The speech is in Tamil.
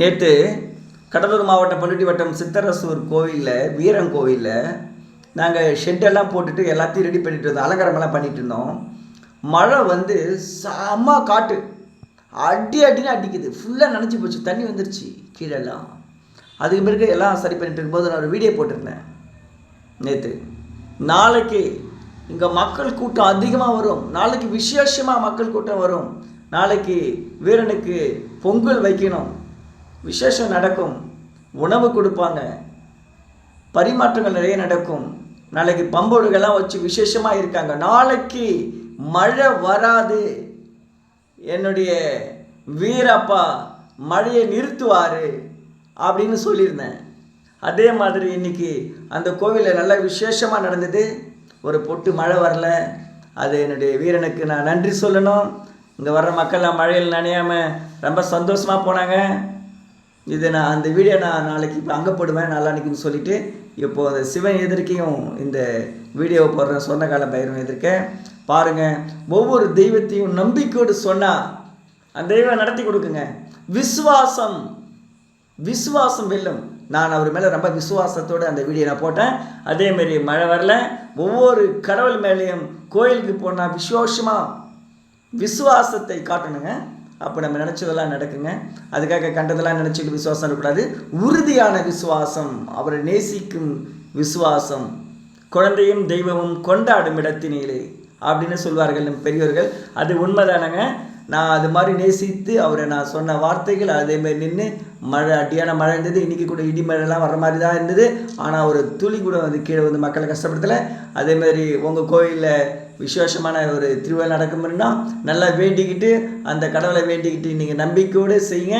நேற்று கடலூர் மாவட்டம் பள்ளிட்டி வட்டம் சித்தரசூர் கோவிலில் வீரன் கோவிலில் நாங்கள் ஷெட்டெல்லாம் போட்டுட்டு எல்லாத்தையும் ரெடி பண்ணிட்டு இருந்தோம். அலங்காரமெல்லாம் பண்ணிட்டு இருந்தோம். மழை வந்து செம காட்டு. அடி அடின்னு அடிக்குது. ஃபுல்லாக நினச்சி போச்சு. தண்ணி வந்துருச்சு கீழெல்லாம். அதுக்கு பிறகு எல்லாம் சரி பண்ணிட்டு இருக்கும்போது நான் ஒரு வீடியோ போட்டிருந்தேன். நேற்று நாளைக்கு இங்கே மக்கள் கூட்டம் அதிகமாக வரும். நாளைக்கு விசேஷமாக மக்கள் கூட்டம் வரும். நாளைக்கு வீரனுக்கு பொங்கல் வைக்கணும். விசேஷம் நடக்கும். உணவு கொடுப்பாங்க. பரிமாற்றங்கள் நிறைய நடக்கும். நாளைக்கு பம்போடுகள்லாம் வச்சு விசேஷமாக இருக்காங்க. நாளைக்கு மழை வராது. என்னுடைய வீரப்பா மழையை நிறுத்துவார் அப்படின்னு சொல்லியிருந்தேன். அதே மாதிரி இன்னைக்கு அந்த கோவிலில் நல்ல விசேஷமாக நடந்தது. ஒரு பொட்டு மழை வரல. அது என்னுடைய வீரனுக்கு நான் நன்றி சொல்லணும். இங்கே வர்ற மக்கள்லாம் மழையில் நனையாமல் ரொம்ப சந்தோஷமாக போனாங்க. இது நான் அந்த வீடியோ நான் நாளைக்கு இப்போ அங்கே போடுவேன் நல்லா நிற்கும்னு சொல்லிட்டு இப்போது அந்த சிவன் எதிர்க்கையும் இந்த வீடியோவை போடுற சொன்ன கால பைரவன் எதிர்க்க பாருங்கள் ஒவ்வொரு தெய்வத்தையும் நம்பிக்கையோடு சொன்னால் அந்த தெய்வம் நடத்தி கொடுக்குங்க. விசுவாசம் விசுவாசம் வெல்லும். நான் அவர் மேலே ரொம்ப விசுவாசத்தோடு அந்த வீடியோ நான் போட்டேன். அதேமாரி மழை வரல. ஒவ்வொரு கடவுள் மேலேயும் கோயிலுக்கு போனால் விசேஷமாக விசுவாசத்தை காட்டணுங்க. அப்போ நம்ம நினச்சதெல்லாம் நடக்குங்க. அதுக்காக கண்டதெல்லாம் நினச்சிட்டு விசுவாசம் இருக்கக்கூடாது. உறுதியான விசுவாசம் அவரை நேசிக்கும் விசுவாசம். குழந்தையும் தெய்வமும் கொண்டாடும் இடத்தினிலே அப்படின்னு சொல்வார்கள் நம் பெரியவர்கள் அது உண்மைதானங்க? நான் அது மாதிரி நேசித்து அவரை நான் சொன்ன வார்த்தைகள் அதேமாதிரி நின்று மழை அடியான மழை இருந்தது இன்றைக்கி கூட இடி மழைலாம் வர மாதிரி தான் இருந்தது. ஆனால் ஒரு துளி கூட வந்து கீழே வந்து மக்களை கஷ்டப்படுத்தலை. அதேமாதிரி உங்கள் கோயிலில் விசேஷமான ஒரு திருவிழா நடக்கும்னா நல்லா வேண்டிக்கிட்டு அந்த கடவுளை வேண்டிக்கிட்டு நீங்கள் நம்பிக்கையோடு செய்யுங்க.